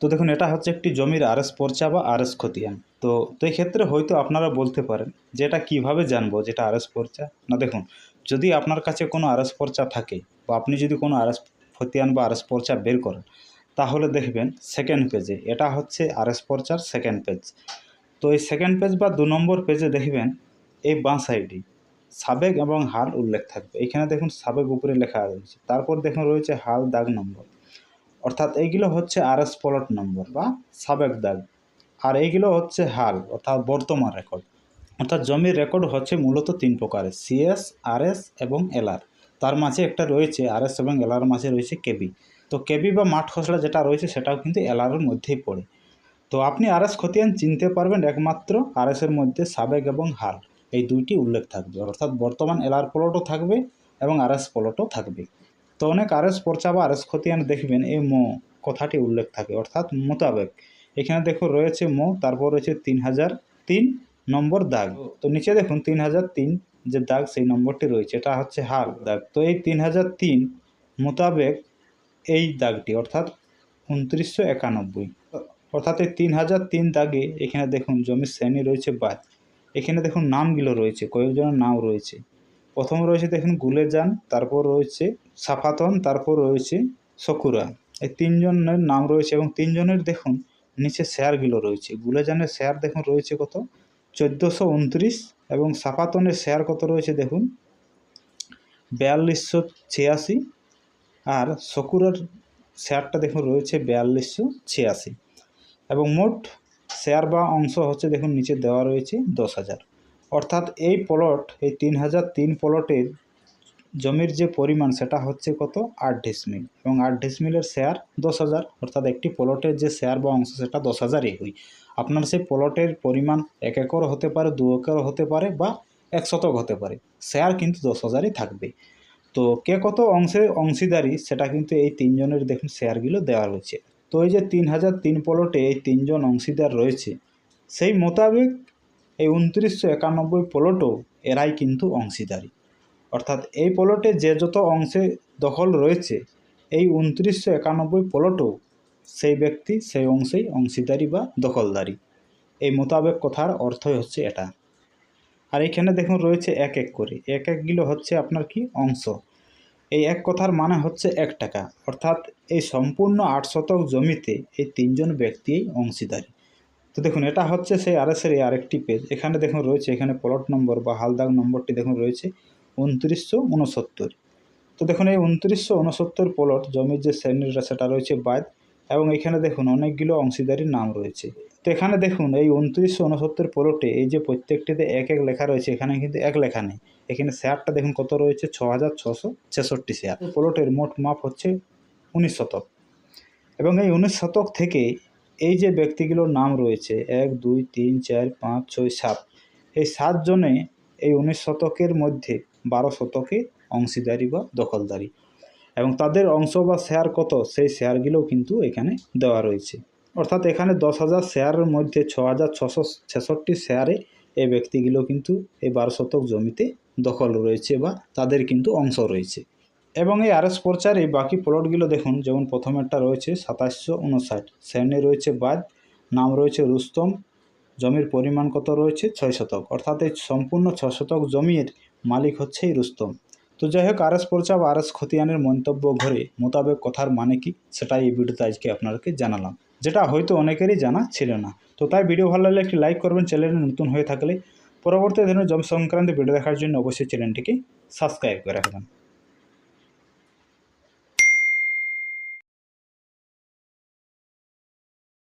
তো দেখুন, এটা হচ্ছে একটি জমির আরএস পর্চা বা আরএস খতিয়ান। তো তো ক্ষেত্রে হয়তো আপনারা বলতে পারেন যে এটা কীভাবে জানব যেটা আরএস পর্চা? না, দেখুন, যদি আপনার কাছে কোনো আরএস পর্চা থাকে বা আপনি যদি কোনো আরএস খতিয়ান বা আরএস পর্চা বের করেন, তাহলে দেখবেন সেকেন্ড পেজে এটা হচ্ছে আরএস পর্চার সেকেন্ড পেজ তো এই সেকেন্ড পেজ বা দু নম্বর পেজে দেখবেন এই বাঁ সাইডে সাবেক এবং হাল উল্লেখ থাকবে। এখানে দেখুন সাবেক উপরে লেখা রয়েছে। তারপর দেখুন রয়েছে হাল দাগ নম্বর। অর্থাৎ এইগুলো হচ্ছে আর এস প্লট নম্বর বা সাবেক দাগ। আর এইগুলো হচ্ছে হাল, অর্থাৎ বর্তমান রেকর্ড। অর্থাৎ জমির রেকর্ড হচ্ছে মূলত তিন প্রকারের, সিএস, আরএস এবং এলআর। তার মাঝে একটা রয়েছে আরএস এবং এলআর মাঝে রয়েছে কেবি। তো কেবি বা মাঠ খসড়া যেটা রয়েছে সেটাও কিন্তু এলআরের মধ্যেই পড়ে। তো আপনি আরএস খতিয়ান চিনতে পারবেন একমাত্র আরএসের মধ্যে সাবেক এবং হাল। এই দুইটি উল্লেখ থাকবে। অর্থাৎ বর্তমান এলআর প্লটও থাকবে এবং আরএস প্লটও থাকবে। তো অনেক আরএস পর্চা বা আরএস খতিয়ান দেখবেন এই মো কথাটি উল্লেখ থাকে, অর্থাৎ মোতাবেক। এখানে দেখো রয়েছে মো, তারপর রয়েছে তিন হাজার তিন নম্বর দাগ। তো নিচে দেখুন তিন হাজার তিন যে দাগ, সেই নম্বরটি রয়েছে, এটা হচ্ছে হাল দাগ। তো এই তিন হাজার তিন মোতাবেক এই দাগটি, অর্থাৎ উনত্রিশশো একানব্বই। অর্থাৎ এই তিন হাজার তিন দাগে এখানে দেখুন জমির শ্রেণি রয়েছে বাদ। এখানে দেখুন, নামগুলো রয়েছে, কয়েকজনের নাম রয়েছে। প্রথম রয়েছে দেখুন গুলেজান, তারপর রয়েছে সাফাতন, তারপর রয়েছে সকুরা। এই তিনজনের নাম রয়েছে এবং তিনজনের দেখুন নিচে শেয়ারগুলো রয়েছে। গুলেজানের শেয়ার দেখুন রয়েছে কত? চোদ্দোশো উনত্রিশ এবং সাফাতনের শেয়ার কত রয়েছে দেখুন? বিয়াল্লিশশো ছিয়াশি আর সকুরার শেয়ারটা দেখুন রয়েছে বিয়াল্লিশশো ছিয়াশি। এবং মোট শেয়ার বা অংশ হচ্ছে দেখুন নিচে দেওয়া রয়েছে দশ হাজার। অর্থাৎ এই প্লট এই তিন হাজার তিন প্লটের জমির যে পরিমাণ, সেটা হচ্ছে কত? আট ডিসমিল এবং আট ডিসমিলের শেয়ার দশ হাজার। অর্থাৎ একটি প্লটের যে শেয়ার বা অংশ, সেটা দশ হাজারই হই আপনার সেই প্লটের পরিমাণ এক একর হতে পারে, দু একর হতে পারে বা এক শতক হতে পারে। শেয়ার কিন্তু দশ হাজারই থাকবে। তো কে কত অংশে অংশীদারি, সেটা কিন্তু এই তিনজনের দেখুন শেয়ারগুলো দেওয়া রয়েছে। তো এই যে তিন হাজার তিন প্লটে এই তিনজন অংশীদার রয়েছে, সেই মোতাবেক এই উনত্রিশশো একানব্বই প্লটও এরাই কিন্তু অংশীদারি। অর্থাৎ এই প্লটে যে যত অংশে দখল রয়েছে, এই উনত্রিশশো একানব্বই প্লটও সেই ব্যক্তি সেই অংশেই অংশীদারি বা দখলদারি। এই মোতাবেক কথার অর্থই হচ্ছে এটা। আর এখানে দেখুন রয়েছে এক এক করে। এক একগুলো হচ্ছে আপনার কি? অংশ। এই এক কথার মানে হচ্ছে এক টাকা। অর্থাৎ এই সম্পূর্ণ আট শতক জমিতে এই তিনজন ব্যক্তিই অংশীদারি। তো দেখুন, এটা হচ্ছে সেই আরএসের এই আরেকটি পেজ এখানে দেখুন রয়েছে, এখানে প্লট নম্বর বা হালদাগ নম্বরটি দেখুন রয়েছে, উনত্রিশশো উনসত্তর। তো দেখুন, এই উনত্রিশশো উনসত্তর প্লট জমির যে শ্রেণীটা সেটা রয়েছে বাদ এবং এখানে দেখুন অনেকগুলো অংশীদারির নাম রয়েছে। তো এখানে দেখুন, এই উনত্রিশশো উনসত্তর প্লটে এই যে প্রত্যেকটিতে এক এক লেখা রয়েছে, এখানে কিন্তু এক লেখা নেই। এখানে শেয়ারটা দেখুন কত রয়েছে ছ হাজার ছশো ছেষট্টি শেয়ার। প্লটের মোট মাপ হচ্ছে উনিশ শতক। এবং এই উনিশ শতক থেকে এই যে ব্যক্তিগুলোর নাম রয়েছে, এক, দুই, তিন, চার, পাঁচ, ছয়, সাত, এই সাতজনে এই উনিশ শতকের মধ্যে বারো শতকে অংশীদারি বা দখলদারি এবং তাদের অংশ বা শেয়ার কত, সেই শেয়ারগুলোও কিন্তু এখানে দেওয়া রয়েছে। অর্থাৎ এখানে দশ হাজার শেয়ারের মধ্যে ছ হাজার ছশো ছেষট্টি শেয়ারে এই ব্যক্তিগুলো কিন্তু এই বারো শতক জমিতে দখল রয়েছে বা তাদের কিন্তু অংশ রয়েছে। এবং এই আরএস পর্চার এই বাকি প্লটগুলো দেখুন। যেমন প্রথমেরটা রয়েছে সাতাশশো উনষাট শ্রেণি রয়েছে বাদ, নাম রয়েছে রুস্তম, জমির পরিমাণ কত রয়েছে? ছয় শতক। অর্থাৎ এই সম্পূর্ণ ছ শতক জমির মালিক হচ্ছে এই রুস্তম। তো যাই হোক, আরএস পর্চা বা আরএস খতিয়ানের মন্তব্য ঘরে মোতাবেক কথার মানে কি? সেটাই এই ভিডিওতে আজকে আপনাদেরকে জানালাম। যেটা হয়তো অনেকেরই জানা ছিল না। তো তাই ভিডিও ভালো লাগলে একটি লাইক করবেন, চ্যানেলে নতুন হয়ে থাকলে পরবর্তী ধরনের জমি সংক্রান্ত ভিডিও দেখার জন্য অবশ্যই চ্যানেলটিকে সাবস্ক্রাইব করে রাখবেন।